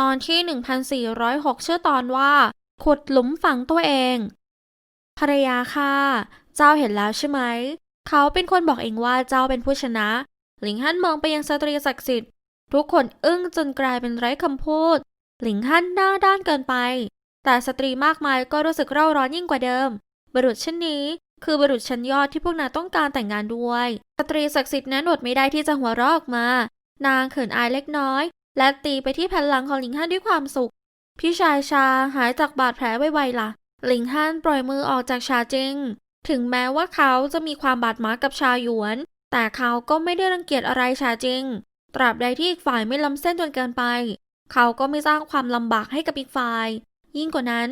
ตอนที่ 1406 ชื่อตอนว่า ขุดหลุมฝังตัวเอง ภรรยาค่ะ เจ้าเห็นแล้วใช่ไหม เขาเป็นคนบอกเองว่าเจ้าเป็นผู้ชนะ หลิงฮั่นมองไปยังสตรีศักดิ์สิทธิ์ ทุกคนอึ้งจนกลายเป็นไร้คำพูด หลิงฮั่นหน้าด้านเกินไป แต่สตรีมากมายก็รู้สึกเร่าร้อนยิ่งกว่าเดิม บุรุษเช่นนี้คือบรุษชั้นยอดที่พวกนางต้องการแต่งงานด้วย สตรีศักดิ์สิทธิ์นั้นอดไม่ได้ที่จะหัวเราะออกมา นางเขินอายเล็กน้อย และตีไปที่แผ่นหลังของหลิงฮั่นด้วยความสุข พี่ชายชาหายจากบาดแผลไวๆล่ะ หลิงฮั่นปล่อยมือออกจากชาเจงถึงแม้ว่าเขาจะมีความบาดหมางกับชาหยวน แต่เขาก็ไม่ได้รังเกียจอะไรชาเจงตราบใดที่อีกฝ่ายไม่ล้ำเส้นจนเกินไป เขาก็ไม่สร้างความลำบากให้กับอีกฝ่าย ยิ่งกว่านั้น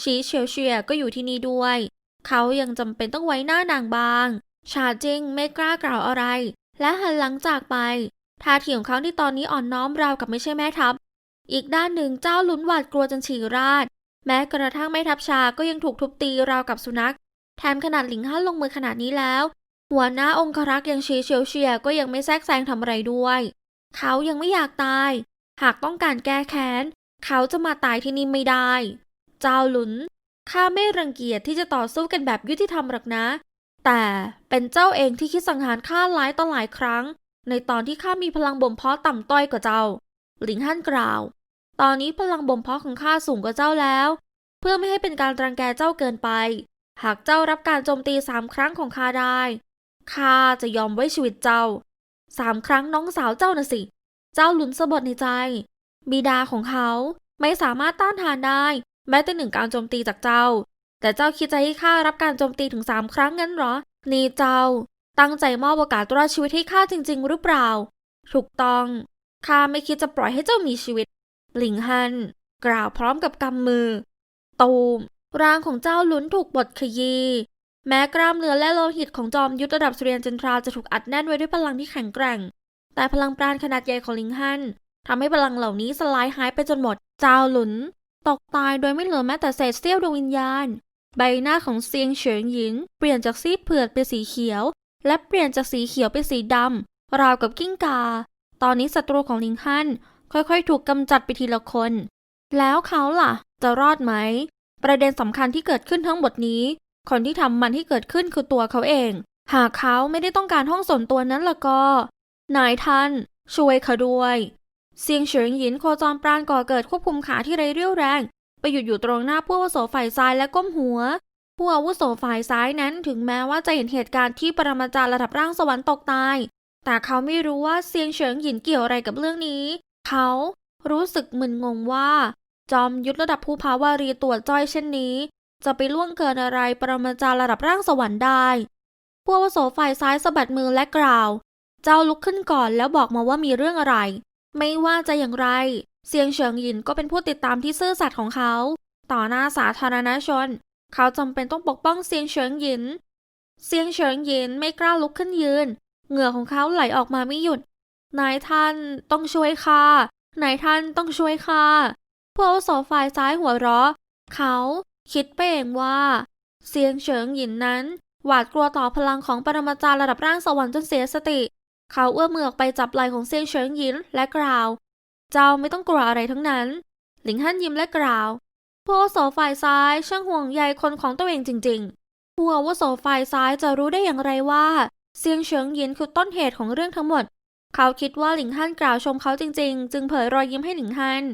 ชีเฉียวเฉียก็อยู่ที่นี่ด้วย เขายังจำเป็นต้องไว้หน้านางบาง ชาเจงไม่กล้ากล่าวอะไร และหันหลังจากไป ท่าทีของเขาที่ตอนนี้อ่อนน้อมราวกับไม่ใช่แม่ทัพ อีกด้านหนึ่งเจ้าลุ้นหวาดกลัวจนฉี่ราด แม้กระทั่งแม่ทัพชาก็ยังถูกทุบตีราวกับสุนัข แถมขนาดหลิงฮั่นลงมือขนาดนี้แล้ว หัวหน้าองครักษ์ยังชีเฉียวเฉียก็ยังไม่แทรกแซงทำอะไรด้วย เขายังไม่อยากตาย หากต้องการแก้แค้น เขาจะมาตายที่นี่ไม่ได้ เจ้าหลุนข้าไม่รังเกียจที่จะต่อสู้กันแบบยุติธรรมหรอกนะ แต่เป็นเจ้าเองที่คิดสังหารข้าหลายต่อหลายครั้ง ในตอนที่ข้ามีพลังบ่มเพาะต่ำต้อยกว่าเจ้า หลิงฮั่นกล่าว ตอนนี้พลังบ่มเพาะของข้าสูงกว่าเจ้าแล้ว เพื่อไม่ให้เป็นการรังแกเจ้าเกินไป หากเจ้ารับการโจมตีสามครั้งของข้าได้ ข้าจะยอมไว้ชีวิตเจ้า สามครั้งน้องสาวเจ้าน่ะสิ เจ้าหลุนสะบดในใจ บิดาของเขาไม่สามารถต้านทานได้ แม้แต่หนึ่งการโจมตีจากเจ้า แต่เจ้าคิดจะให้ข้ารับการโจมตีถึงสามครั้งงั้นหรอ นี่เจ้า ตั้งใจมอบโอกาสรอดชีวิตให้ข้าจริง ๆ หรือเปล่า ถูกต้องข้าไม่คิดจะปล่อยให้เจ้ามีชีวิต หลิงฮัน กล่าวพร้อมกับกำมือ ตูมร่างของเจ้าลุ้นถูกบดขยี้แม้กล้ามเนื้อและโลหิตของจอมยุทธระดับสุริยันจันทราจะถูกอัดแน่นไว้ด้วยพลังที่แข็งแกร่ง แต่พลังปราณขนาดใหญ่ของลิงฮันทำให้พลังเหล่านี้สลายหายไปจนหมด เจ้าหลุน ตกตายโดยไม่เหลือแม้แต่เศษเสี้ยวดวงวิญญาณ ใบหน้าของเซียงเฉิงหยิน เปลี่ยนจากซีดเผือดเป็นสีเขียว และเปลี่ยนจากสีเขียวเป็นสีดำราวกับกิ้งกา ตอนนี้ศัตรูของลิงฮันค่อยๆ ถูกกำจัดไปทีละคน แล้วเขาล่ะ จะรอดไหม ประเด็นสำคัญที่เกิดขึ้นทั้งหมดนี้ คนที่ทำมันที่เกิดขึ้นคือตัวเขาเอง หากเขาไม่ได้ต้องการห้องส่วนตัวนั้นละก็ นายท่านช่วยเขาด้วยเซียงเฉิงหยินโคจรปราณก่อเกิดควบคุมขาที่ไร้เรี่ยวแรง ไปหยุดอยู่ตรงหน้าผู้อาวุโสฝ่ายซ้ายและก้มหัว ผู้อาวุโสฝ่ายซ้ายนั้นถึงแม้ว่าจะเห็นเหตุการณ์ที่ปรมาจารย์ระดับร่างสวรรค์ตกตาย แต่เขาไม่รู้ว่าเซียงเฉิงหยินเกี่ยวอะไรกับเรื่องนี้ เขารู้สึกมึนงงว่า จอมยุทธระดับภูพาวารีตัวจ้อยเช่นนี้ จะไปล่วงเกินอะไรปรมาจารย์ระดับร่างสวรรค์ได้ผู้อาวุโสฝ่ายซ้ายสะบัดมือและกล่าว เจ้าลุกขึ้นก่อนแล้วบอกมาว่ามีเรื่องอะไร ไม่ว่าจะอย่างไร เซียงเฉิงหยินก็เป็นผู้ติดตามที่ซื่อสัตย์ของเขา ต่อหน้าสาธารณชน เขาจำเป็นต้องปกป้องเซียงเฉิงหยิน เซียงเฉิงหยินไม่กล้าลุกขึ้นยืน เหงื่อของเขาไหลออกมาไม่หยุด นายท่านต้องช่วยข้านายท่านต้องช่วยข้าผู้อาวุโสฝ่ายซ้ายหัวเราะ เขาคิดไปเองว่า เซียงเฉิงหยินนั้น หวาดกลัวต่อพลังของปรมาจารย์ระดับร่างสวรรค์จนเสียสติ เขาเอื้อมมือออกไปจับไหล่ของเซียงเฉิงหยินและกล่าว เจ้าไม่ต้องกลัวอะไรทั้งนั้น หลิงฮั่นยิ้มและกล่าว ผู้อาวุโสฝ่ายซ้ายช่างห่วงใยคนของตัวเองจริงๆผู้อาวุโสฝ่ายซ้ายจะรู้ได้อย่างไรว่าเซียงเฉิงหยินคือต้นเหตุของเรื่องทั้งหมด เขาคิดว่าหลิงฮั่นกล่าวชมเขาจริง ๆ จึงเผยรอยยิ้มให้หลิงฮั่น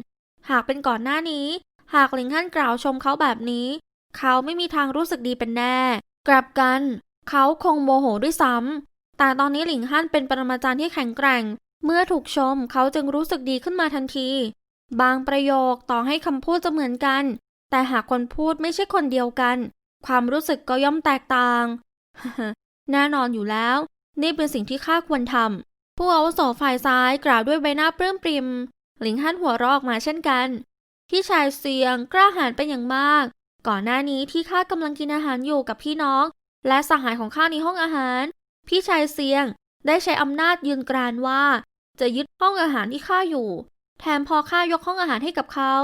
หากเป็นก่อนหน้านี้ หากหลิงฮั่นกล่าวชมเขาแบบนี้ เขาไม่มีทางรู้สึกดีเป็นแน่ กลับกัน เขาคงโมโหด้วยซ้ำแต่ตอนนี้หลิงฮั่นเป็นปรมาจารย์ที่แข็งแกร่ง เมื่อถูกชมเขาจึงรู้สึกดีขึ้นมาทันที บางประโยคต่อให้คำพูดจะเหมือนกัน แต่หากคนพูดไม่ใช่คนเดียวกัน ความรู้สึกก็ย่อมแตกต่าง แน่นอนอยู่แล้ว นี่เป็นสิ่งที่ข้าควรทำผู้อาวุโสฝ่ายซ้ายกล่าวด้วยใบหน้าเปลื้มปริม หลิงฮั่นหัวเราะออกมาเช่นกัน พี่ชายเซียงกล้าหาญเป็นอย่างมาก ก่อนหน้านี้ที่ข้ากำลังกินอาหารอยู่กับพี่น้อง และสหายของข้าในห้องอาหาร พี่ชายเซียงได้ใช้อำนาจยืนกรานว่า จะยึดห้องอาหารที่ข้าอยู่ แถมพอข้ายกห้องอาหารให้กับเขา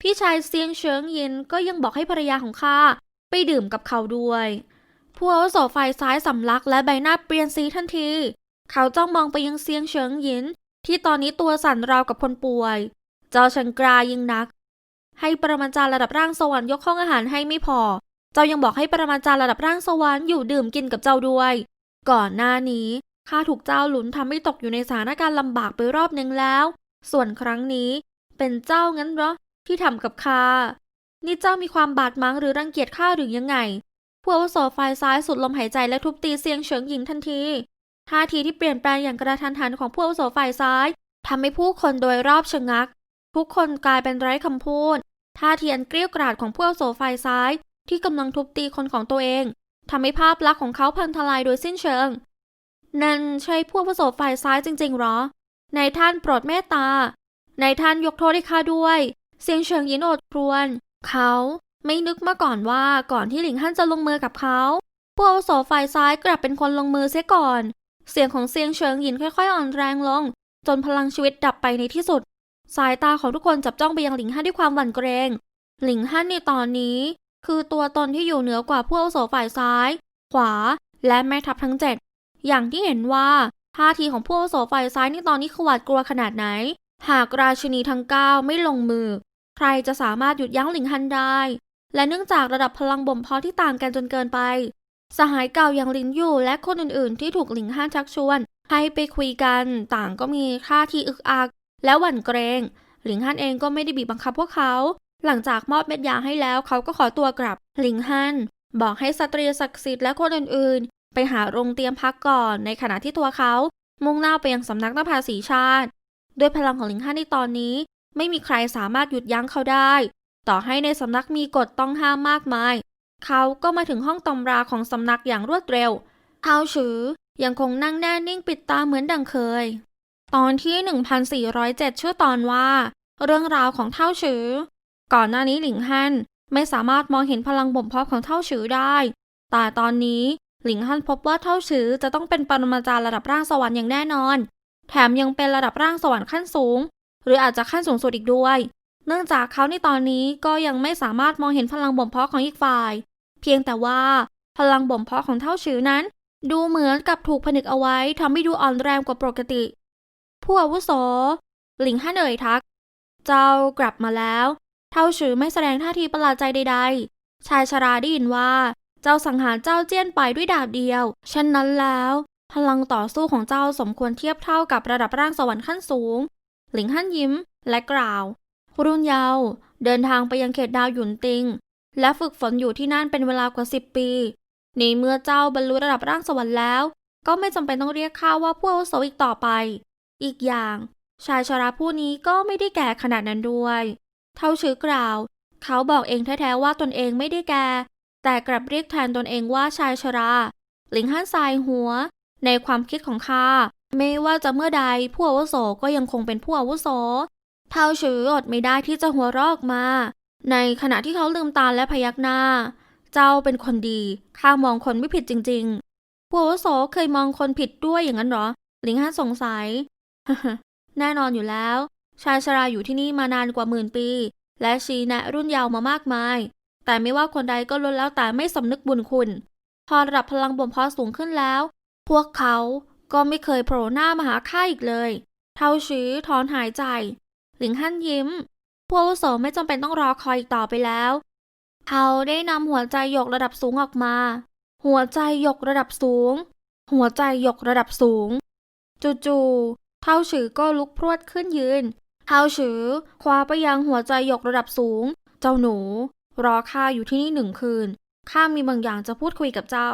พี่ชายเซียงเฉิงยินก็ยังบอกให้ภรรยาของข้าไปดื่มกับเขาด้วยผู้อาวุโสฝ่ายซ้ายสำลักและใบหน้าเปลี่ยนสีทันที เขาจ้องมองไปยังเซียงเฉิงยินที่ตอนนี้ตัวสั่นราวกับคนป่วย เจ้าชังกรายิ่งนัก ให้ปรมาจารย์ระดับร่างสวรรค์ยกห้องอาหารให้ไม่พอ เจ้ายังบอกให้ปรมาจารย์ระดับร่างสวรรค์อยู่ดื่มกินกับเจ้าด้วย ก่อนหน้านี้ข้าถูกเจ้าหลุนทำให้ตกอยู่ในสถานการณ์ลำบากไปรอบหนึ่งแล้ว ส่วนครั้งนี้เป็นเจ้างั้นเหรอที่ทำกับข้า นี่เจ้ามีความบาดหมางหรือรังเกียจข้าหรือยังไงผู้อาวุโสฝ่ายซ้ายสุดลมหายใจและทุบตีเซียงเฉิงหญิงทันทีท่าทีที่เปลี่ยนแปลงอย่างกระทันหันของผู้อาวุโสฝ่ายซ้ายทำให้ผู้คนโดยรอบชะงัก ทุกคนกลายเป็นไร้คำพูดท่าทีอันเกรี้ยวกราดของผู้อาวุโสฝ่ายซ้าย ที่กำลังทุบตีคนของตัวเองทำให้ภาพลักษณ์ของเขาพังทลายโดยสิ้นเชิง นั่นใช่ผู้อาวุโสฝ่ายซ้ายจริงๆหรอ นายท่านโปรดเมตตาในายท่านยกโทษให้ข้าด้วยเสียงเฉิงหยินโอดครวญเขาไม่นึกมาก่อนว่าก่อนที่หลิงฮั่นจะลงมือกับเขาผู้อาวุโสฝ่ายซ้ายกลับเป็นคนลงมือเสียก่อน เสียงของเซียงเฉิงหยินค่อยๆ อ่อนแรงลง จนพลังชีวิตดับไปในที่สุด สายตาของทุกคนจับจ้องไปยังหลิงฮั่นด้วยความหวั่นเกรง หลิงฮั่นในตอนนี้ คือตัวตนที่อยู่เหนือกว่าผู้อาวุโสฝ่ายซ้าย ขวา และแม่ทัพทั้งเจ็ดอย่างที่เห็นว่า ท่าทีของผู้อาวุโสฝ่ายซ้ายในตอนนี้ขวาดกลัวขนาดไหน หากราชินีทั้งเก้าไม่ลงมือ ใครจะสามารถหยุดยั้งหลิงฮันได้ และเนื่องจากระดับพลังบ่มเพาะที่ต่างกันจนเกินไป สหายเก่าอย่างหลินยู่และคนอื่นๆ ที่ถูกหลิงฮันชักชวน ให้ไปคุยกันต่างก็มีท่าทีอึกอัก และหวั่นเกรง หลิงฮันเองก็ไม่ได้บีบบังคับพวกเขา หลังจากมอบเม็ดยาให้แล้วเขาก็ขอตัวกลับ หลิงฮันบอกให้สตรีศักดิ์สิทธิ์และคนอื่นๆ ไปหาโรงเตรียมพักก่อน ในขณะที่ตัวเขา มุ่งหน้าไปยังสำนักนภาสีชาติ ด้วยพลังของหลิงฮันในตอนนี้ ไม่มีใครสามารถหยุดยั้งเขาได้ ต่อให้ในสำนักมีกฎต้องห้ามมากมาย เขาก็มาถึงห้องตำราของสำนักอย่างรวดเร็วเท้าฉือยังคงนั่งแน่นิ่งปิดตาเหมือนดังเคย ตอนที่ 1407 ชื่อตอนว่า เรื่องราวของเท่าฉือ ก่อนหน้านี้หลิงฮั่นไม่สามารถมองเห็นพลังบ่มเพาะของเท่าฉือได้ แต่ตอนนี้ หลิงฮั่นพบว่าเท่าฉือจะต้องเป็นปรมาจารย์ระดับร่างสวรรค์อย่างแน่นอน แถมยังเป็นระดับร่างสวรรค์ขั้นสูง หรืออาจจะขั้นสูงสุดอีกด้วย เนื่องจากเขาในตอนนี้ก็ยังไม่สามารถมองเห็นพลังบ่มเพาะของอีกฝ่าย เพียงแต่ว่าพลังบ่มเพาะของเท่าฉือนั้น ดูเหมือนกับถูกผนึกเอาไว้ทำให้ดูอ่อนแรงกว่าปกติ ผู้อาวุโสหลิงฮั่นเอ่ยทัก เจ้ากลับมาแล้ว เท่าฉือไม่แสดงท่าทีประหลาดใจใดๆ ชายชราได้ยินว่า เจ้าสังหารเจ้าเจี้ยนไปด้วยดาบเดียวฉะนั้นแล้ว พลังต่อสู้ของเจ้าสมควรเทียบเท่ากับระดับร่างสวรรค์ขั้นสูง หลิงฮั่นยิ้มและกล่าวรุ่นเยาว์เดินทางไปยังเขตดาวหยุนติง และฝึกฝนอยู่ที่นั่นเป็นเวลากว่าสิบปีในเมื่อเจ้าบรรลุระดับร่างสวรรค์แล้ว ก็ไม่จำเป็นต้องเรียกข้าว่าผู้อาวุโสอีกต่อไป อีกอย่าง ชายชราผู้นี้ก็ไม่ได้แก่ขนาดนั้นด้วย เท่าชื่อกล่าว เขาบอกเองแท้ๆว่าตนเองไม่ได้แก่ แต่กลับเรียกแทนตนเองว่าชายชรา หลิงฮั่นสายหัว ในความคิดของข้าไม่ว่าจะเมื่อใดผู้อาวุโสก็ยังคงเป็นผู้อาวุโส เท่าชื่ออดไม่ได้ที่จะหัวเราะอกมา ในขณะที่เขาลืมตาและพยักหน้า เจ้าเป็นคนดี ข้ามองคนไม่ผิดจริงๆ ผู้อาวุโสเคยมองคนผิดด้วยอย่างนั้นหรอ หลิงฮั่นสงสัย แน่นอนอยู่แล้ว ชายชราอยู่ที่นี่มานานกว่าหมื่นปี และชีแนะรุ่นเยาวมามากมาย แต่ไม่ว่าคนใดก็ล้วนแล้วแต่ไม่สำนึกบุญคุณ พอระดับพลังบ่มเพาะสูงขึ้นแล้ว พวกเขาก็ไม่เคยโผล่หน้ามาหาข้าอีกเลย เท่าชื้อถอนหายใจ หลิงฮั่นยิ้ม พวกอุโสไม่จำเป็นต้องรอคอยอีกต่อไปแล้ว เขาได้นำหัวใจหยกระดับสูงออกมา หัวใจหยกระดับสูง หัวใจหยกระดับสูง จู่ๆ เท่าฉือก็ลุกพรวดขึ้นยืน เท่าฉือคว้าไปยังหัวใจหยกระดับสูง เจ้าหนู รอข้าอยู่ที่นี่หนึ่งคืน ข้ามีบางอย่างจะพูดคุยกับเจ้า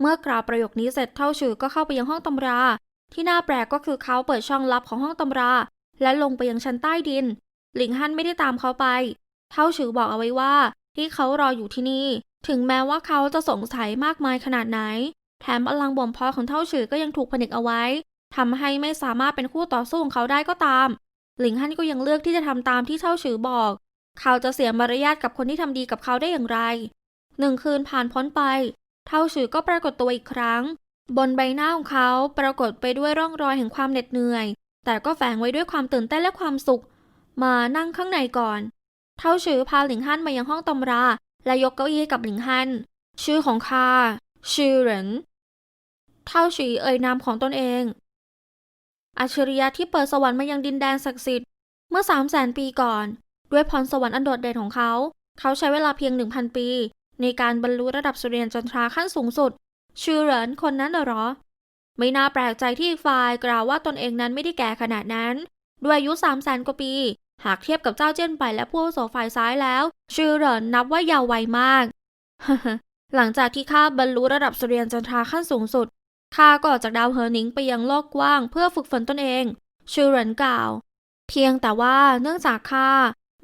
เมื่อกล่าวประโยคนี้เสร็จเท่าฉือก็เข้าไปยังห้องตำรา ที่น่าแปลกก็คือเขาเปิดช่องลับของห้องตำรา และลงไปยังชั้นใต้ดิน หลิงฮั่นไม่ได้ตามเขาไป เท่าฉือบอกเอาไว้ว่า ที่เขารออยู่ที่นี่ ถึงแม้ว่าเขาจะสงสัยมากมายขนาดไหน แถมพลังบ่มเพาะของเท่าฉือก็ยังถูกผนึกเอาไว้ทำให้ไม่สามารถเป็นคู่ต่อสู้ของเขาได้ก็ตาม หลิงฮั่นก็ยังเลือกที่จะทำตามที่เท่าฉือบอก เขาจะเสียมารยาทกับคนที่ทำดีกับเขาได้อย่างไรหนึ่งคืนผ่านพ้นไป เท่าฉือก็ปรากฏตัวอีกครั้ง บนใบหน้าของเขาปรากฏไปด้วยร่องรอยแห่งความเหน็ดเหนื่อย แต่ก็แฝงไว้ด้วยความตื่นเต้นและความสุข มานั่งข้างในก่อน เท่าฉือพาหลิงฮั่นมายังห้องตำรา และยกเก้าอี้ให้กับหลิงฮั่นชื่อของข้าชื่อเหรินเท่าฉือเอ่ยนามของตนเองอัจฉริยะที่เปิดสวรรค์มายังดินแดนศักดิ์สิทธิ์เมื่อ3 0 0แสนปีก่อน ด้วยพรสวรรค์อันโดดเด่นของเขา เขาใช้เวลาเพียง 1,000 ปี ในการบรรลุระดับสุริยันจันทราขั้นสูงสุด ชื่อเหรินคนนั้นเหรอ ไม่น่าแปลกใจที่อีกฝ่ายกล่าวว่าตนเองนั้นไม่ได้แก่ขนาดนั้น ด้วยอายุ3 0 0แสนกว่าปี หากเทียบกับเจ้าเจี้ยนไปและผู้อาวุโสฝ่ายซ้ายแล้ว ชื่อเหรินนับว่าเยาว์วัยมาก หลังจากที่ข้าบรรลุระดับสุริยันจันทราขั้นสูงสุดข้าก็ออกจากดาวเฮอร์นิงไปยังโลกกว้างเพื่อฝึกฝนตนเอง ชื่อเหรินกล่าว เพียงแต่ว่าเนื่องจากข้า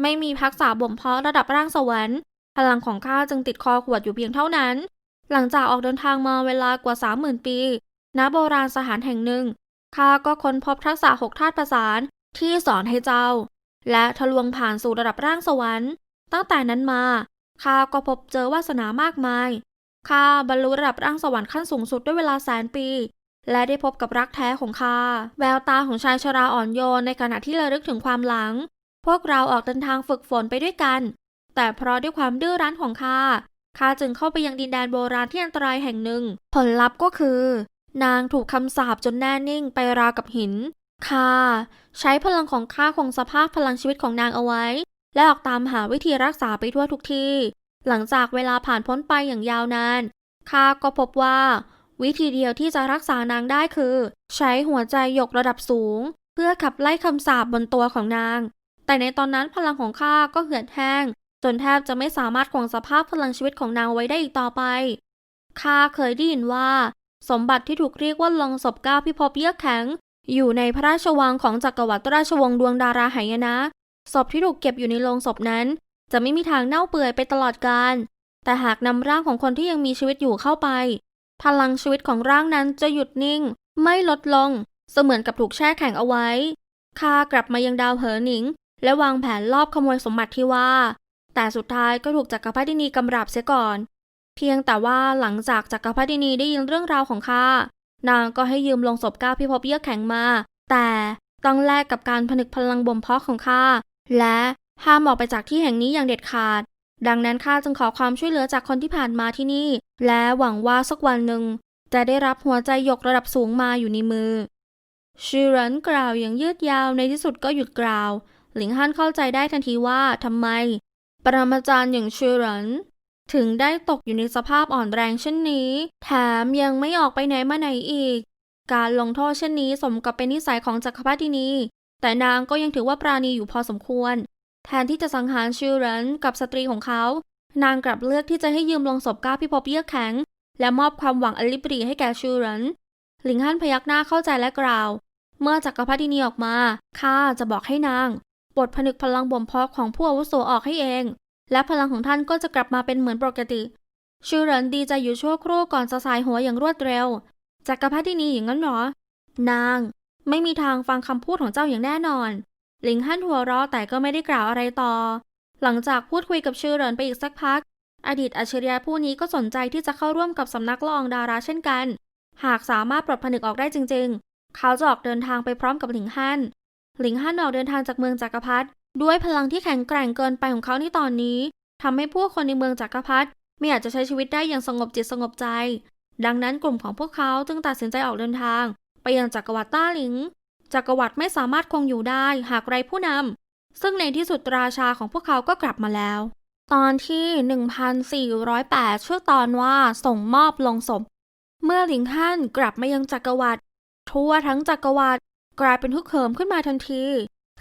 ไม่มีทักษะบ่มเพาะระดับร่างสวรรค์ พลังของข้าจึงติดคอขวดอยู่เพียงเท่านั้น หลังจากออกเดินทางมาเวลากว่า30,000ปี ณ โบราณสถานแห่งหนึ่ง ข้าก็ค้นพบทักษะหกธาตุประสานที่สอนให้เจ้า และทะลวงผ่านสู่ระดับร่างสวรรค์ ตั้งแต่นั้นมา ข้าก็พบเจอวาสนามากมาย ข้าบรรลุระดับร่างสวรรค์ขั้นสูงสุดด้วยเวลาแสนปี และได้พบกับรักแท้ของข้า แววตาของชายชราอ่อนโยนในขณะที่ระลึกถึงความหลัง พวกเราออกเดินทางฝึกฝนไปด้วยกัน แต่เพราะด้วยความดื้อรั้นของข้าข้าจึงเข้าไปยังดินแดนโบราณที่อันตรายแห่งหนึ่ง ผลลัพธ์ก็คือ นางถูกคำสาปจนแน่นิ่งไปราวกับหินข้าใช้พลังของข้าคงสภาพพลังชีวิตของนางเอาไว้ และออกตามหาวิธีรักษาไปทั่วทุกที่ หลังจากเวลาผ่านพ้นไปอย่างยาวนานข้าก็พบว่า วิธีเดียวที่จะรักษานางได้คือ ใช้หัวใจหยกระดับสูง เพื่อขับไล่คำสาปบนตัวของนาง แต่ในตอนนั้นพลังของข้าก็เหือดแห้ง จนแทบจะไม่สามารถคงสภาพพลังชีวิตของนางไว้ได้อีกต่อไป ข้าเคยได้ยินว่า สมบัติที่ถูกเรียกว่าลงศพก้าพิภพเยือกแข็ง อยู่ในพระราชวังของจักรวรรดิราชวงศ์ดวงดาราไหยนะ ศพที่ถูกเก็บอยู่ในโลงศพนั้น จะไม่มีทางเน่าเปื่อยไปตลอดกาล แต่หากนำร่างของคนที่ยังมีชีวิตอยู่เข้าไป พลังชีวิตของร่างนั้นจะหยุดนิ่ง ไม่ลดลง เสมือนกับถูกแช่แข็งเอาไว้ข้ากลับมายังดาวเหอหนิง และวางแผนลอบขโมยสมบัติที่ว่า แต่สุดท้ายก็ถูกจักรพรรดินีกำราบเสียก่อน เพียงแต่ว่าหลังจากจักรพรรดินีได้ยินเรื่องราวของข้านางก็ให้ยืมลงศพก้าวพิภพเยือกแข็งมา แต่ต้องแลกกับการผนึกพลังบ่มเพาะของข้าและห้ามออกไปจากที่แห่งนี้อย่างเด็ดขาด ดังนั้นข้าจึงขอความช่วยเหลือจากคนที่ผ่านมาที่นี่ และหวังว่าสักวันหนึ่ง จะได้รับหัวใจหยกระดับสูงมาอยู่ในมือชิรันกล่าวอย่างยืดยาวในที่สุดก็หยุดกล่าว หลิงฮั่นเข้าใจได้ทันทีว่าทำไม ปรมาจารย์อย่างชิเหรันถึงได้ตกอยู่ในสภาพอ่อนแรงเช่นนี้ แถมยังไม่ออกไปไหนมาไหนอีก การลงโทษเช่นนี้สมกับเป็นนิสัยของจักรพรรดินี แต่นางก็ยังถือว่าปราณีอยู่พอสมควร แทนที่จะสังหารชิเหรันกับสตรีของเขา นางกลับเลือกที่จะให้ยืมลงศพก้าพิภพเยือกแข็ง และมอบความหวังอลิบรีให้แก่ชิเหรันหลิงฮั่นพยักหน้าเข้าใจและกล่าว เมื่อจักรพรรดินีออกมา ข้าจะบอกให้นาง ปลดผนึกพลังบ่มเพาะของผู้อาวุโสออกให้เอง และพลังของท่านก็จะกลับมาเป็นเหมือนปกติชิเหรินดีใจอยู่ชั่วครู่ก่อนจะสายหัวอย่างรวดเร็ว จักรพรรดินีอย่างนั้นเหรอ นาง ไม่มีทางฟังคำพูดของเจ้าอย่างแน่นอน หลิงฮั่นหัวเราะแต่ก็ไม่ได้กล่าวอะไรต่อ หลังจากพูดคุยกับชิเหรินไปอีกสักพัก อดีตอัจฉริยะผู้นี้ก็สนใจที่จะเข้าร่วมกับสำนักละอองดาราเช่นกัน หากสามารถปลดผนึกออกได้จริง ๆ เขาจะออกเดินทางไปพร้อมกับหลิงฮั่น หลิงฮั่นออกเดินทางจากเมืองจักรพรรดิด้วยพลังที่แข็งแกร่งเกินไปของเขาในตอนนี้ทำให้ผู้คนในเมืองจักรพรรดิไม่อาจจะใช้ชีวิตได้อย่างสงบจิตสงบใจ ดังนั้นกลุ่มของพวกเขาจึงตัดสินใจออกเดินทาง ไปยังจักรวรรดิต้าหลิงจักรวรรดิไม่สามารถคงอยู่ได้หากไรผู้นำซึ่งในที่สุดราชาของพวกเขาก็กลับมาแล้ว ตอนที่ 1408 ชื่อตอนว่าส่งมอบลงศพเมื่อหลิงฮั่นกลับมายังจักรวรรดิทั่วทั้งจักรวรรดิ กลายเป็นฮึกเหิมขึ้นมาทันที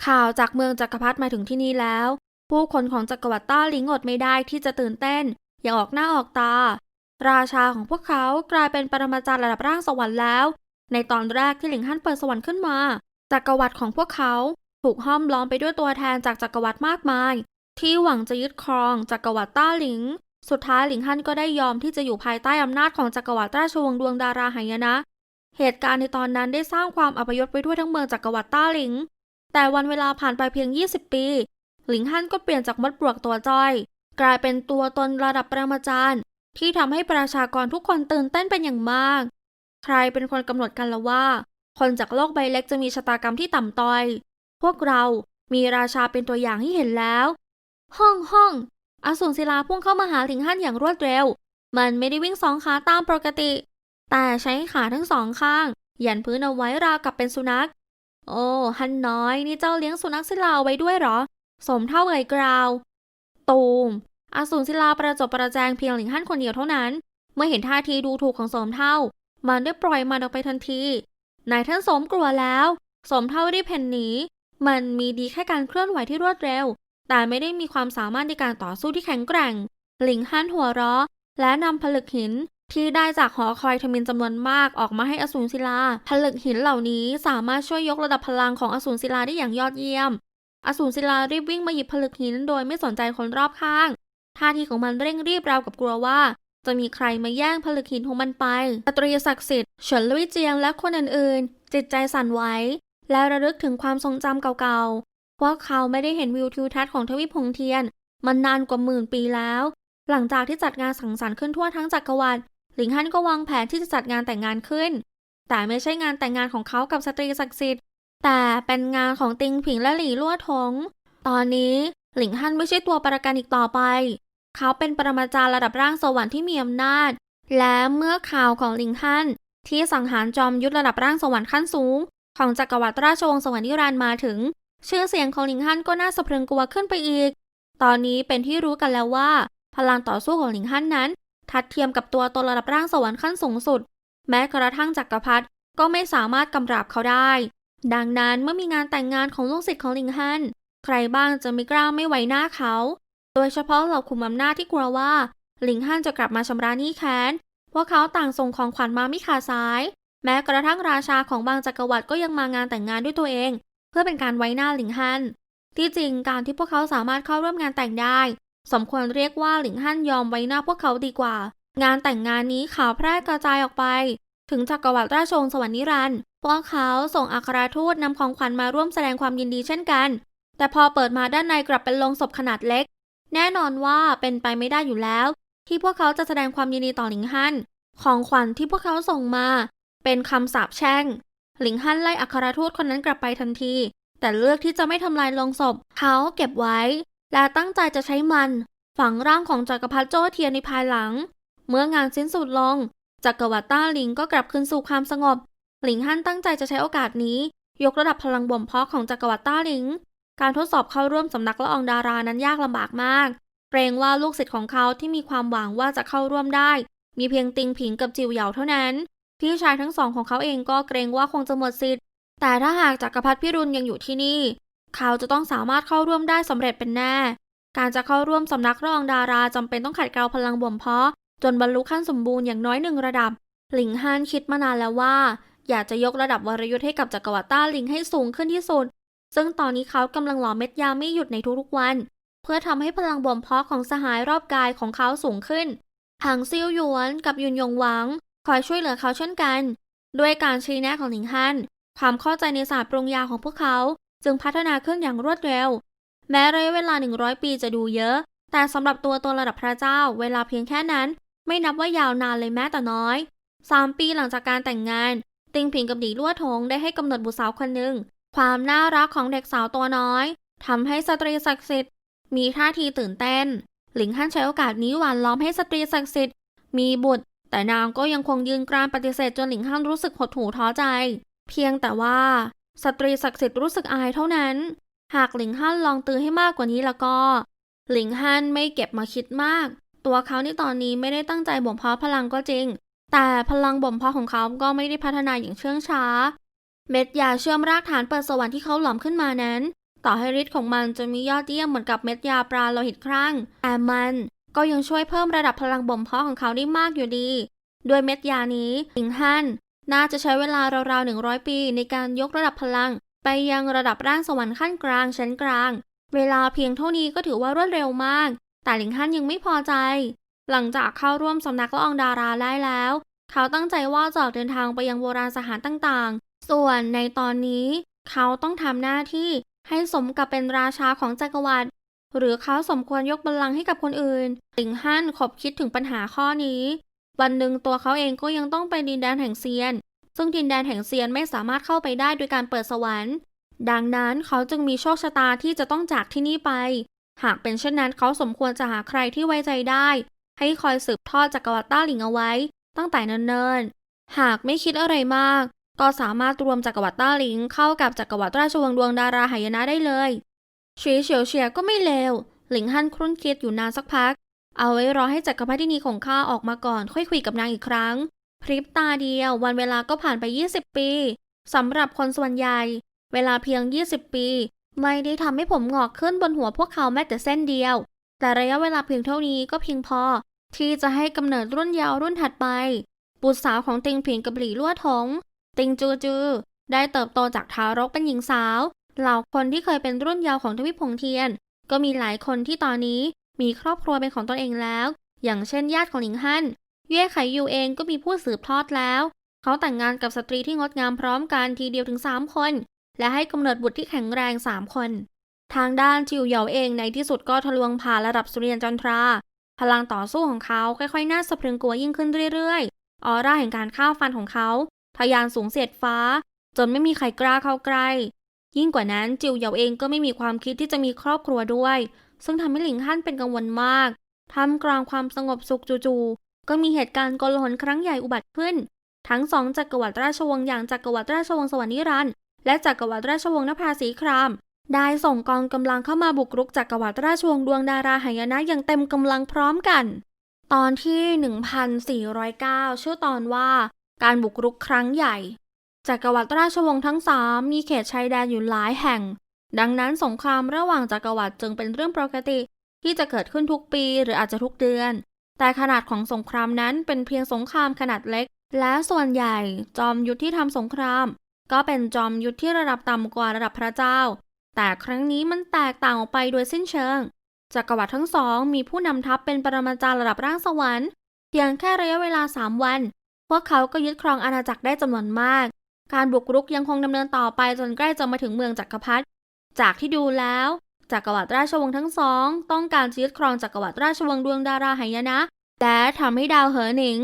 ข่าวจากเมืองจักรพรรดิมาถึงที่นี่แล้ว ผู้คนของจักรวรรดิต้าลิงอดไม่ได้ที่จะตื่นเต้น อย่างออกหน้าออกตา ราชาของพวกเขากลายเป็นปรมาจารย์ระดับร่างสวรรค์แล้ว ในตอนแรกที่หลิงฮั่นเปิดสวรรค์ขึ้นมา จักรวรรดิของพวกเขาถูกห้อมล้อมไปด้วยตัวแทนจากจักรวรรดิมากมาย ที่หวังจะยึดครองจักรวรรดิต้าหลิง สุดท้ายหลิงฮั่นก็ได้ยอมที่จะอยู่ภายใต้อำนาจของจักรวรรดิราชวงศ์ดวงดาราไหยนะ เหตุการณ์ในตอนนั้นได้สร้างความอัปยศไปทั่วทั้งเมืองจักรวรรดิต้าหลิง แต่วันเวลาผ่านไปเพียง 20 ปี หลิงฮั่นก็เปลี่ยนจากมดปลวกตัวจ้อย กลายเป็นตัวตนระดับประมาจารย์ ที่ทำให้ประชากรทุกคนตื่นเต้นเป็นอย่างมาก ใครเป็นคนกำหนดกันละว่า คนจากโลกใบเล็กจะมีชะตากรรมที่ต่ำต้อย พวกเรามีราชาเป็นตัวอย่างให้เห็นแล้ว ห้องห้องอสูรศิลาพุ่งเข้ามาหาหลิงฮั่นอย่างรวดเร็ว มันไม่ได้วิ่งสองขาตามปกติ แต่ใช้ขาทั้งสองข้าง ยันพื้นเอาไว้ราวกับเป็นสุนัข โอ้ ฮันน้อย นี่เจ้าเลี้ยงสุนัขศิลาไว้ด้วยหรอ สมเท่าเอ่ยกราว ตูมอสูรศิลาประจบประแจงเพียงหลิงฮั่นคนเดียวเท่านั้น เมื่อเห็นท่าทีดูถูกของสมเท่า มันได้ปล่อยมันออกไปทันที นายท่านสมกลัวแล้ว สมเท่าได้เพ่นหนี มันมีดีแค่การเคลื่อนไหวที่รวดเร็ว แต่ไม่ได้มีความสามารถในการต่อสู้ที่แข็งแกร่ง หลิงฮั่นหัวเราะ และนำผลึกหิน ที่ได้จากหอคอยทมินจำนวนมากออกมาให้อสูรศิลา ผลึกหินเหล่านี้สามารถช่วยยกระดับพลังของอสูรศิลาได้อย่างยอดเยี่ยม อสูรศิลารีบวิ่งมาหยิบผลึกหินโดยไม่สนใจคนรอบข้าง ท่าทีของมันเร่งรีบราวกับกลัวว่า จะมีใครมาแย่งผลึกหินของมันไปสตรีศักดิ์สิทธิ์เฉินลุยเจียงและคนอื่นๆ จิตใจสั่นไหวและระลึกถึงความทรงจำเก่าๆว่าเขาไม่ได้เห็นวิวทิวทัศน์ของทวีปพงเทียนมันนานกว่าหมื่นปีแล้ว หลังจากที่จัดงานสังสรรค์ขึ้นทั่วทั้งจักรวรรดิ หลิงฮั่นก็วางแผนที่จะจัดงานแต่งงานขึ้น แต่ไม่ใช่งานแต่งงานของเขากับสตรีศักดิ์สิทธิ์ แต่เป็นงานของติงผิงและหลี่ลั่วทง ตอนนี้หลิงฮั่นไม่ใช่ตัวประกันอีกต่อไป เขาเป็นปรมาจารย์ระดับร่างสวรรค์ที่มีอำนาจ และเมื่อข่าวของหลิงฮั่นที่สังหารจอมยุทธระดับร่างสวรรค์ขั้นสูง ของจักรวรรดิราชวงศ์สวรรค์นิรันดร์มาถึง ชื่อเสียงของหลิงฮั่นก็น่าสะพรึงกลัวขึ้นไปอีก ตอนนี้เป็นที่รู้กันแล้วว่า พลังต่อสู้ของหลิงฮั่นนั้น ทัดเทียมกับตัวตนระดับร่างสวรรค์ขั้นสูงสุด แม้กระทั่งจักรพรรดิก็ไม่สามารถกำราบเขาได้ ดังนั้นเมื่อมีงานแต่งงานของลูกศิษย์ของลิงฮัน ใครบ้างจะไม่กล้าไม่ไว้หน้าเขา โดยเฉพาะเหล่าคุมอำนาจที่กลัวว่าลิงฮันจะกลับมาชำระหนี้แค้นพวกเขาต่างส่งของขวัญมาไม่ขาดสาย แม้กระทั่งราชาของบางจักรวรรดิก็ยังมางานแต่งงานด้วยตัวเอง เพื่อเป็นการไว้หน้าลิงฮัน ที่จริงการที่พวกเขาสามารถเข้าร่วมงานแต่งได้ สมควรเรียกว่าหลิงฮั่นยอมไว้หน้าพวกเขาดีกว่า งานแต่งงานนี้ข่าวแพร่กระจายออกไป ถึงจักรวรรดิราชวงศ์สวรรค์นิรันดร์พวกเขาส่งอัครทูตนำของขวัญมาร่วมแสดงความยินดีเช่นกัน แต่พอเปิดมาด้านในกลับเป็นโลงศพขนาดเล็ก แน่นอนว่าเป็นไปไม่ได้อยู่แล้ว ที่พวกเขาจะแสดงความยินดีต่อหลิงฮั่นของขวัญที่พวกเขาส่งมา เป็นคำสาปแช่ง หลิงฮั่นไล่อัครทูตคนนั้นกลับไปทันที แต่เลือกที่จะไม่ทำลายโลงศพเขาเก็บไว้ และตั้งใจจะใช้มัน ฝังร่างของจักรพรรดิโจ้เทียนในภายหลัง เมื่องานสิ้นสุดลงจักรวรรดิต้าหลิงก็กลับคืนสู่ความสงบ หลิงฮั่นตั้งใจจะใช้โอกาสนี้ ยกระดับพลังบ่มเพาะของจักรวรรดิต้าหลิง การทดสอบเข้าร่วมสำนักละอองดารานั้นยากลำบากมาก เกรงว่าลูกศิษย์ของเขาที่มีความหวังว่าจะเข้าร่วมได้ มีเพียงติงผิงกับจิวเหยาเท่านั้นพี่ชายทั้งสองของเขาเองก็เกรงว่าคงจะหมดสิทธิ์ แต่ถ้าหากจักรพรรดิพิรุณยังอยู่ที่นี่ เขาจะต้องสามารถเข้าร่วมได้สำเร็จเป็นแน่ การจะเข้าร่วมสำนักละองดาราจำเป็นต้องขัดเกลาพลังบ่มเพาะ จนบรรลุขั้นสมบูรณ์อย่างน้อยหนึ่งระดับ หลิงฮั่นคิดมานานแล้วว่า อยากจะยกระดับวรยุทธ์ให้กับจักรวรรดิต้าหลิงให้สูงขึ้นที่สุด ซึ่งตอนนี้เขากำลังหล่อเม็ดยาไม่หยุดในทุกๆวัน เพื่อทำให้พลังบ่มเพาะของสหายรอบกายของเขาสูงขึ้นหางซิ่วหยวนกับยุนยงหวัง คอยช่วยเหลือเขาเช่นกัน ด้วยการชี้แนะของหลิงฮั่นความเข้าใจในศาสตร์ปรุงยาของพวกเขา จึงพัฒนาขึ้นอย่างรวดเร็ว แม้ระยะเวลา 100 ปีจะดูเยอะ แต่สำหรับตัวตนระดับพระเจ้า เวลาเพียงแค่นั้น ไม่นับว่ายาวนานเลยแม้แต่น้อย 3 ปีหลังจากการแต่งงาน ติงผิงกับหลีลั่วทงได้ให้กำเนิดบุตรสาวคนหนึ่ง ความน่ารักของเด็กสาวตัวน้อยทำให้สตรีศักดิ์สิทธิ์มีท่าทีตื่นเต้น หลิงฮั่นใช้โอกาสนี้หวานล้อมให้สตรีศักดิ์สิทธิ์มีบุตร แต่นางก็ยังคงยืนกรานปฏิเสธจนหลิงฮั่นรู้สึกหดหู่ท้อใจ เพียงแต่ว่า สตรีศักดิ์สิทธิ์รู้สึกอายเท่านั้น หากหลิงฮั่นลองตือให้มากกว่านี้แล้วก็ หลิงฮั่นไม่เก็บมาคิดมาก ตัวเขาในตอนนี้ไม่ได้ตั้งใจบ่มเพาะพลังก็จริง แต่พลังบ่มเพาะของเขาก็ไม่ได้พัฒนาอย่างเชื่องช้า เม็ดยาเชื่อมรากฐานเปิดสวรรค์ที่เขาหลอมขึ้นมานั้น ต่อให้ฤทธิ์ของมันจะมียอดเยี่ยมเหมือนกับเม็ดยาปลาโลหิตครั่งแต่มันก็ยังช่วยเพิ่มระดับพลังบ่มเพาะของเขาได้มากอยู่ดี ด้วยเม็ดยานี้หลิงฮั่น น่าจะใช้เวลาราวๆ 100 ปี ในการยกระดับพลัง ไปยังระดับร่างสวรรค์ขั้นกลางชั้นกลาง เวลาเพียงเท่านี้ก็ถือว่ารวดเร็วมาก แต่หลิงฮั่นยังไม่พอใจ หลังจากเข้าร่วมสำนักละอองดาราได้แล้ว เขาตั้งใจว่าจะเดินทางไปยังโบราณสถานต่างๆ ส่วนในตอนนี้ เขาต้องทำหน้าที่ให้สมกับเป็นราชาของจักรวรรดิหรือเขาสมควรยกบัลลังก์ให้กับคนอื่น หลิงฮั่นขบคิดถึงปัญหาข้อนี้ วันหนึ่งตัวเขาเองก็ยังต้องไปดินแดนแห่งเซียน ซึ่งดินแดนแห่งเซียนไม่สามารถเข้าไปได้โดยการเปิดสวรรค์ ดังนั้นเขาจึงมีโชคชะตาที่จะต้องจากที่นี่ไป หากเป็นเช่นนั้นเขาสมควรจะหาใครที่ไว้ใจได้ ให้คอยสืบทอดจักรวรรดิต้าหลิงเอาไว้ ตั้งแต่เนิ่นๆ หากไม่คิดอะไรมาก ก็สามารถรวมจักรวรรดิต้าหลิงเข้ากับจักรวรรดิราชวงศ์ดวงดาราหายนะได้เลยฉีเฉียวเฉียก็ไม่เลวหลิงฮั่นครุ่นคิดอยู่นานสักพัก เอาไว้รอให้จักรพรรดินีของข้าออกมาก่อนค่อยคุยกับนางอีกครั้ง พริบตาเดียววันเวลาก็ผ่านไป 20 ปีสำหรับคนส่วนใหญ่ เวลาเพียง 20 ปี ไม่ได้ทำให้ผมงอกขึ้นบนหัวพวกเขาแม้แต่เส้นเดียว แต่ระยะเวลาเพียงเท่านี้ก็เพียงพอ ที่จะให้กำเนิดรุ่นยาวรุ่นถัดไป บุตรสาวของติงผิงกับหลี่ลั่วทง ติงจูจือ ได้เติบโตจากทารกเป็นหญิงสาว เหล่าคนที่เคยเป็นรุ่นยาวของทวิพงเทียน ก็มีหลายคนที่ตอนนี้ มีครอบครัวเป็นของตนเองแล้ว อย่างเช่นญาติของหลิงฮั่นเย่ไขยูเองก็มีผู้สืบทอดแล้ว เขาแต่งงานกับสตรีที่งดงามพร้อมกันทีเดียวถึง 3 คน และให้กำเนิดบุตรที่แข็งแรง 3 คน ทางด้านจิวเหยาเองในที่สุดก็ทะลวงผ่านระดับสุริยันจันทรา พลังต่อสู้ของเขาค่อยๆน่าสะพรึงกลัวยิ่งขึ้นเรื่อยๆ ออร่าแห่งการฆ่าฟันของเขาทะยานสูงเสียดฟ้า จนไม่มีใครกล้าเข้าใกล้ ยิ่งกว่านั้นจิวเหยาเองก็ไม่มีความคิดที่จะมีครอบครัวด้วย ซึ่งทำให้หลิงฮั่นเป็นกังวลมากทำกลางความสงบสุขจู่ๆก็มีเหตุการณ์โกลาหลครั้งใหญ่อุบัติขึ้น ทั้งสองจักรวรรดิราชวงศ์อย่างจักรวรรดิราชวงศ์สวรรค์นิรันดร์และจักรวรรดิราชวงศ์นภาสีคราม ได้ส่งกองกำลังเข้ามาบุกรุกจักรวรรดิราชวงศ์ดวงดาราหายนะอย่างเต็มกำลังพร้อมกัน ตอนที่ 1409 ชื่อตอนว่า การบุกรุกครั้งใหญ่จักรวรรดิราชวงศ์ทั้งสามมีเขตชายแดนอยู่หลายแห่ง ดังนั้นสงครามระหว่างจักรวรรดิจึงเป็นเรื่องปกติ ที่จะเกิดขึ้นทุกปีหรืออาจจะทุกเดือน แต่ขนาดของสงครามนั้นเป็นเพียงสงครามขนาดเล็ก และส่วนใหญ่จอมยุทธที่ทำสงคราม ก็เป็นจอมยุทธที่ระดับต่ำกว่าระดับพระเจ้า แต่ครั้งนี้มันแตกต่างออกไปโดยสิ้นเชิงจักรวรรดิทั้งสองมีผู้นำทัพเป็นปรมาจารย์ระดับร่างสวรรค์เพียงแค่ระยะเวลา 3 วัน พวกเขาก็ยึดครองอาณาจักรได้จำนวนมาก การบุกรุกยังคงดำเนินต่อไปจนใกล้จะมาถึงเมืองจักรพรรดิ จากที่ดูแล้วจักรวรรดิราชวงศ์ทั้งสอง ต้องการจะยึดครองจักรวรรดิราชวงศ์ดวงดาราหายนะและทำให้ดาวเหอหนิง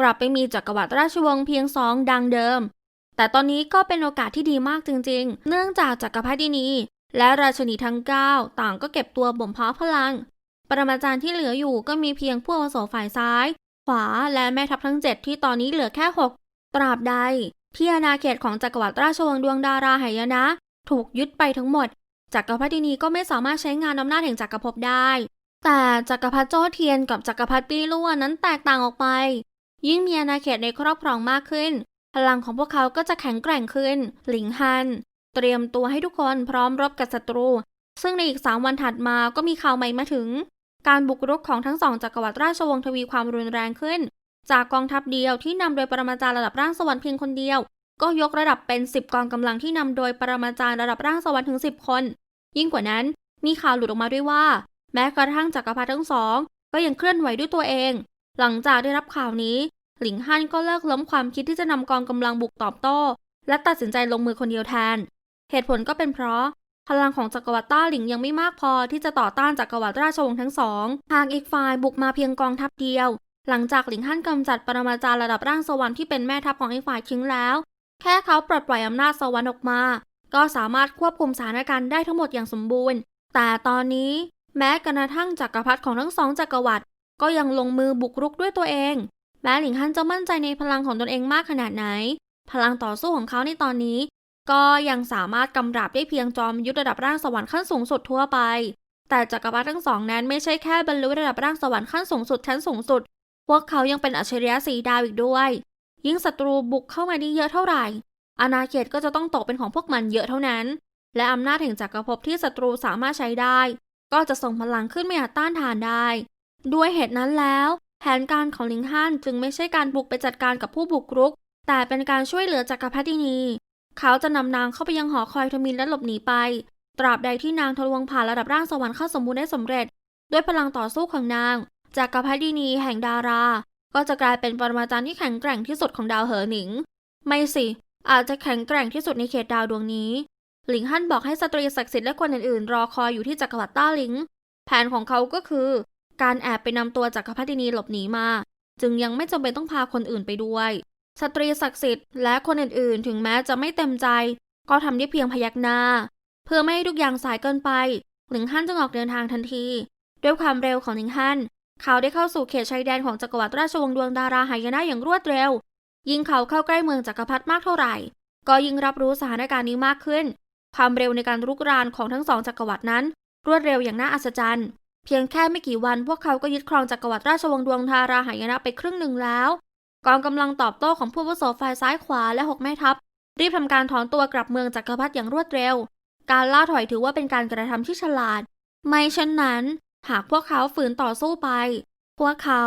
กลับไปมีจักรวรรดิราชวงศ์เพียงสองดังเดิม แต่ตอนนี้ก็เป็นโอกาสที่ดีมากจริง ๆ เนื่องจากจักรพรรดินี และราชนีทั้ง 9 ต่างก็เก็บตัวบ่มเพาะพลัง ปรมาจารย์ที่เหลืออยู่ก็มีเพียงผู้อาวุโสฝ่ายซ้าย ขวาและแม่ทัพทั้ง 7 ที่ตอนนี้เหลือแค่ 6 ตราบใด ที่อาณาเขตของจักรวรรดิราชวงศ์ดวงดาราไหยนะ ถูกยึดไปทั้งหมด จักรพรรดินีก็ไม่สามารถใช้งานอำนาจแห่งจักรภพได้ แต่จักรพรรดิโจ้เทียนกับจักรพรรดิปี้ลั่วนั้นแตกต่างออกไป ยิ่งมีอาณาเขตในครอบครองมากขึ้น พลังของพวกเขาก็จะแข็งแกร่งขึ้น หลิงฮัน เตรียมตัวให้ทุกคนพร้อมรบกับศัตรู ซึ่งในอีกสามวันถัดมาก็มีข่าวใหม่มาถึง การบุกรุกของทั้งสองจักรวรรดิราชวงศ์ทวีความรุนแรงขึ้น จากกองทัพเดียวที่นำโดยปรมาจารย์ระดับร่างสวรรค์เพียงคนเดียว ก็ยกระดับเป็น 10 กองกำลังที่นำโดยปรมาจารย์ระดับร่างสวรรค์ถึง 10 คน ยิ่งกว่านั้น มีข่าวหลุดออกมาด้วยว่า แม้กระทั่งจักรพรรดิทั้งสอง ก็ยังเคลื่อนไหวด้วยตัวเอง หลังจากได้รับข่าวนี้ หลิงฮั่นก็เลิกล้มความคิดที่จะนำกองกำลังบุกตอบโต้ และตัดสินใจลงมือคนเดียวแทน เหตุผลก็เป็นเพราะ พลังของจักรวรรดิต้าหลิงยังไม่มากพอที่จะต่อต้านจักรวรรดิราชวงศ์ทั้งสองหากอีกฝ่ายบุกมาเพียงกองทัพเดียวหลังจากหลิงฮั่นกำจัดปรมาจารย์ระดับร่างสวรรค์ที่เป็นแม่ทัพของอีกฝ่ายทิ้งแล้ว แค่เขาปลดปล่อยอำนาจสวรรค์ออกมา ก็สามารถควบคุมสถานการณ์ได้ทั้งหมดอย่างสมบูรณ์ แต่ตอนนี้แม้กระทั่งจักรพรรดิของทั้งสองจักรวรรดิก็ยังลงมือบุกรุกด้วยตัวเอง แม้หลิงฮั่นจะมั่นใจในพลังของตนเองมากขนาดไหน พลังต่อสู้ของเขาในตอนนี้ ก็ยังสามารถกำราบได้เพียงจอมยุทธระดับร่างสวรรค์ขั้นสูงสุดทั่วไป แต่จักรพรรดิทั้งสองนั้นไม่ใช่แค่บรรลุระดับร่างสวรรค์ขั้นสูงสุดชั้นสูงสุด พวกเขายังเป็นอัจฉริยะสีดาวอีกด้วย ยิ่งศัตรูบุกเข้ามาได้เยอะเท่าไหร่ อาณาเขตก็จะต้องตกเป็นของพวกมันเยอะเท่านั้น และอำนาจแห่งจักรภพที่ศัตรูสามารถใช้ได้ ก็จะส่งพลังขึ้นไม่อาจต้านทานได้ ด้วยเหตุนั้นแล้ว แผนการของลิงฮันจึงไม่ใช่การบุกไปจัดการกับผู้บุกรุก แต่เป็นการช่วยเหลือจักรพรรดินี เขาจะนำนางเข้าไปยังหอคอยทมินและหลบหนีไป ตราบใดที่นางทะลวงผ่านระดับร่างสวรรค์เข้าสมบูรณ์ได้สำเร็จ ด้วยพลังต่อสู้ของนางจักรพรรดินีแห่งดารา ก็จะกลายเป็นปรมาจารย์ที่แข็งแกร่งที่สุดของดาวเหอหนิง ไม่สิ อาจจะแข็งแกร่งที่สุดในเขตดาวดวงนี้ หลิงฮั่นบอกให้สตรีศักดิ์สิทธิ์และคนอื่นๆ รอคอยอยู่ที่จักรวรรดิต้าหลิง แผนของเขาก็คือ การแอบไปนำตัวจักรพรรดินีหลบหนีมา จึงยังไม่จำเป็นต้องพาคนอื่นไปด้วย สตรีศักดิ์สิทธิ์และคนอื่นๆ ถึงแม้จะไม่เต็มใจ ก็ทำได้เพียงพยักหน้า เพื่อไม่ให้ทุกอย่างสายเกินไป หลิงฮั่นจึงออกเดินทางทันที ด้วยความเร็วของหลิงฮั่น เขาได้เข้าสู่เขตชายแดนของจักรวรรดิราชวงศ์ดวงดาราหายนะอย่างรวดเร็ว ยิ่งเขาเข้าใกล้เมืองจักรพรรดิมากเท่าไหร่ ก็ยิ่งรับรู้สถานการณ์นี้มากขึ้น ความเร็วในการรุกรานของทั้งสองจักรวรรดินั้น รวดเร็วอย่างน่าอัศจรรย์ เพียงแค่ไม่กี่วันพวกเขาก็ยึดครองจักรวรรดิราชวงศ์ดวงทาราหายนะไปครึ่งหนึ่งแล้ว กองกำลังตอบโต้ของผู้วุโสฝ่ายซ้ายขวาและหกแม่ทัพ รีบทำการถอนตัวกลับเมืองจักรพรรดิอย่างรวดเร็ว การล่าถอยถือว่าเป็นการกระทำที่ฉลาด ไม่เช่นนั้น หากพวกเขาฝืนต่อสู้ไป พวกเขา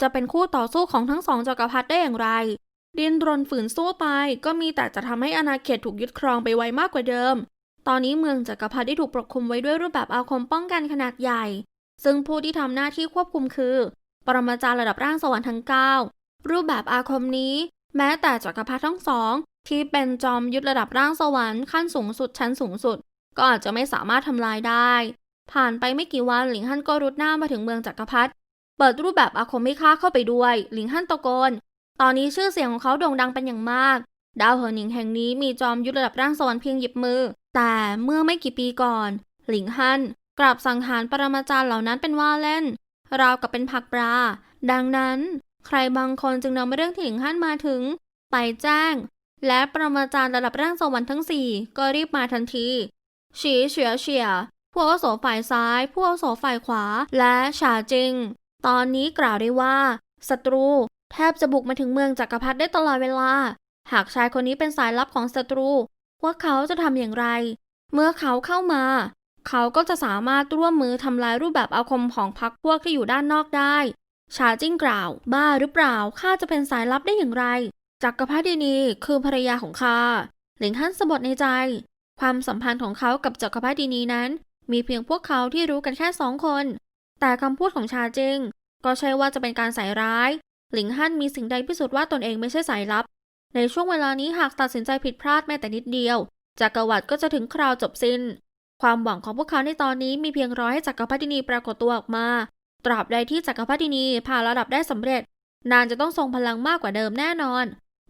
จะเป็นคู่ต่อสู้ของทั้งสองจักรพรรดิได้อย่างไร ดินรนฝืนสู้ไปก็มีแต่จะทำให้อาณาเขตถูกยึดครองไปไวมากกว่าเดิม ตอนนี้เมืองจักรพรรดิได้ถูกปกคลุมไว้ด้วยรูปแบบอาคมป้องกันขนาดใหญ่ ซึ่งผู้ที่ทำหน้าที่ควบคุมคือ ปรมาจารย์ระดับร่างสวรรค์ทั้ง 9 รูปแบบอาคมนี้ แม้แต่จักรพรรดิทั้งสองที่เป็นจอมยุทธระดับร่างสวรรค์ขั้นสูงสุดชั้นสูงสุด ก็อาจจะไม่สามารถทำลายได้ ผ่านไปไม่กี่วันหลิงฮั่นก็รุดหน้ามาถึงเมืองจักรพรรดิเปิดรูปแบบอาคมให้ข้าเข้าไปด้วย หลิงฮั่นตะโกน ตอนนี้ชื่อเสียงของเขาโด่งดังเป็นอย่างมาก ดาวเหินหนิงแห่งนี้มีจอมยุทธระดับร่างสวรรค์เพียงหยิบมือ แต่เมื่อไม่กี่ปีก่อน หลิงฮั่นกลับสังหารปรมาจารย์เหล่านั้นเป็นว่าเล่น ราวกับเป็นผักปลา ดังนั้น ใครบางคนจึงนำเรื่องที่หลิงฮั่นมาถึง ไปแจ้ง และปรมาจารย์ระดับร่างสวรรค์ทั้งสี่ก็รีบมาทันทีฉีเฉียเฉีย ผู้อาวุโสฝ่ายซ้าย ผู้อาวุโสฝ่ายขวา และฉาจิง ตอนนี้กล่าวได้ว่าศัตรู แทบจะบุกมาถึงเมืองจักรพรรดิได้ตลอดเวลา หากชายคนนี้เป็นสายลับของศัตรู ว่าเขาจะทำอย่างไร เมื่อเขาเข้ามา เขาก็จะสามารถร่วมมือทำลายรูปแบบอาคมของพรรคพวกที่อยู่ด้านนอกได้ชาจิ้งกล่าว บ้าหรือเปล่าข้าจะเป็นสายลับได้อย่างไรจักรพรรดินีคือภรรยาของข้าหลิงฮั่นสะบดในใจ ความสัมพันธ์ของเขากับจักรพรรดินีนั้น มีเพียงพวกเขาที่รู้กันแค่สองคน แต่คำพูดของชาจิงก็ใช่ว่าจะเป็นการใส่ร้าย หลิงฮั่นมีสิ่งใดพิสูจน์ว่าตนเองไม่ใช่สายลับ ในช่วงเวลานี้หากตัดสินใจผิดพลาดแม้แต่นิดเดียวจักรวรรดิก็จะถึงคราวจบสิ้น ความหวังของพวกเขาในตอนนี้มีเพียงรอให้จักรพรรดินีปรากฏตัวออกมา ตราบใดที่จักรพรรดินีผ่านระดับได้สำเร็จ นางจะต้องทรงพลังมากกว่าเดิมแน่นอน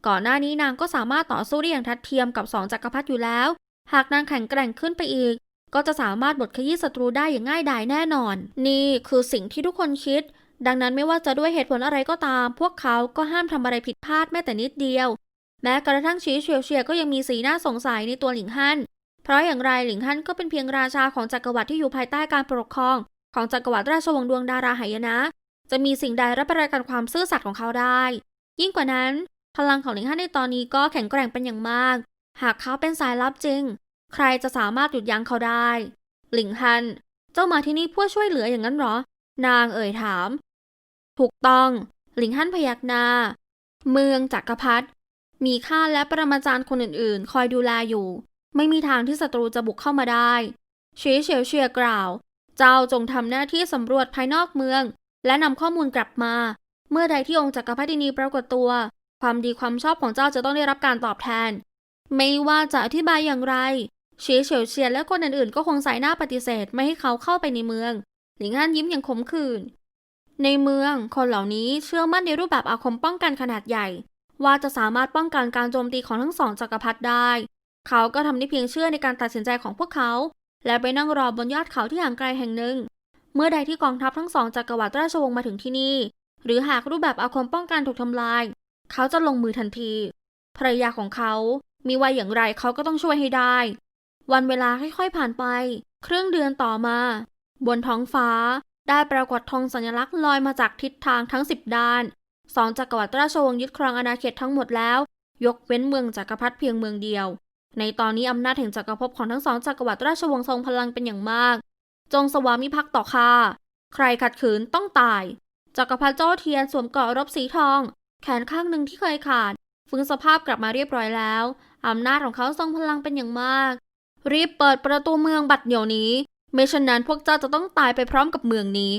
ก่อนหน้านี้นางก็สามารถต่อสู้ได้อย่างทัดเทียมกับสองจักรพรรดิอยู่แล้ว หากนางแข็งแกร่งขึ้นไปอีก ก็จะสามารถบดขยี้ศัตรูได้อย่างง่ายดายแน่นอน นี่คือสิ่งที่ทุกคนคิด ดังนั้นไม่ว่าจะด้วยเหตุผลอะไรก็ตาม พวกเขาก็ห้ามทำอะไรผิดพลาดแม้แต่นิดเดียว แม้กระทั่งชีเฉียวเฉียก็ยังมีสีหน้าสงสัยในตัวหลิงฮั่นเพราะอย่างไรหลิงฮั่นก็เป็นเพียงราชาของจักรวรรดิที่อยู่ภายใต้การปกครอง ของจักรวรรดิราชวงศ์ดวงดาราหายนะ จะมีสิ่งใดรับประกันความซื่อสัตย์ของเขาได้ ยิ่งกว่านั้น พลังของหลิงฮั่นในตอนนี้ก็แข็งแกร่งเป็นอย่างมาก หากเขาเป็นสายลับจริง ใครจะสามารถหยุดยั้งเขาได้ หลิงฮั่นเจ้ามาที่นี่เพื่อช่วยเหลืออย่างนั้นหรอ นางเอ่ยถาม ถูกต้อง หลิงฮั่นพยักหน้า เมืองจักรพรรดิมีข้าและปรมาจารย์คนอื่นๆ คอยดูแลอยู่ ไม่มีทางที่ศัตรูจะบุกเข้ามาได้ชีเฉียวเชียกล่าว เจ้าจงทำหน้าที่สำรวจภายนอกเมือง และนำข้อมูลกลับมา เมื่อใดที่องค์จักรพรรดินีปรากฏตัว ความดีความชอบของเจ้าจะต้องได้รับการตอบแทน ไม่ว่าจะอธิบายอย่างไร ชีเฉียวเชียและคนอื่นๆก็คงสายหน้าปฏิเสธไม่ให้เขาเข้าไปในเมือง หลิงฮั่นยิ้มอย่างขมขื่น ในเมือง คนเหล่านี้เชื่อมั่นในรูปแบบอาคมป้องกันขนาดใหญ่ ว่าจะสามารถป้องกันการโจมตีของทั้งสองจักรพรรดิได้ เขาก็ทำได้เพียงเชื่อในการตัดสินใจของพวกเขา และไปนั่งรอบนยอดเขาที่ห่างไกลแห่งหนึ่ง เมื่อใดที่กองทัพทั้งสองจักรวรรดิราชวงศ์มาถึงที่นี่ หรือหากรูปแบบอาคมป้องกันถูกทำลาย เขาจะลงมือทันทีภรรยาของเขามีวัยอย่างไรเขาก็ต้องช่วยให้ได้ วันเวลาค่อยๆผ่านไป ครึ่งเดือนต่อมา บนท้องฟ้าได้ปรากฏธงสัญลักษณ์ลอยมาจากทิศทางทั้งสิบด้านสองจักรวรรดิราชวงศ์ยึดครองอาณาเขตทั้งหมดแล้ว ยกเว้นเมืองจักรพรรดิเพียงเมืองเดียว ในตอนนี้อำนาจแห่งจักรภพของทั้งสองจักรวรรดิราชวงศ์ทรงพลังเป็นอย่างมาก จงสวามิภักดิ์ต่อข้าใครขัดขืนต้องตาย จักรพรรดิโจ้เทียนสวมเกราะรบสีทอง แขนข้างหนึ่งที่เคยขาดฟื้นสภาพกลับมาเรียบร้อยแล้ว อำนาจของเขาทรงพลังเป็นอย่างมาก รีบเปิดประตูเมืองบัดเดี๋ยวนี้ ไม่เช่นนั้นพวกเจ้าจะต้องตายไปพร้อมกับเมืองนี้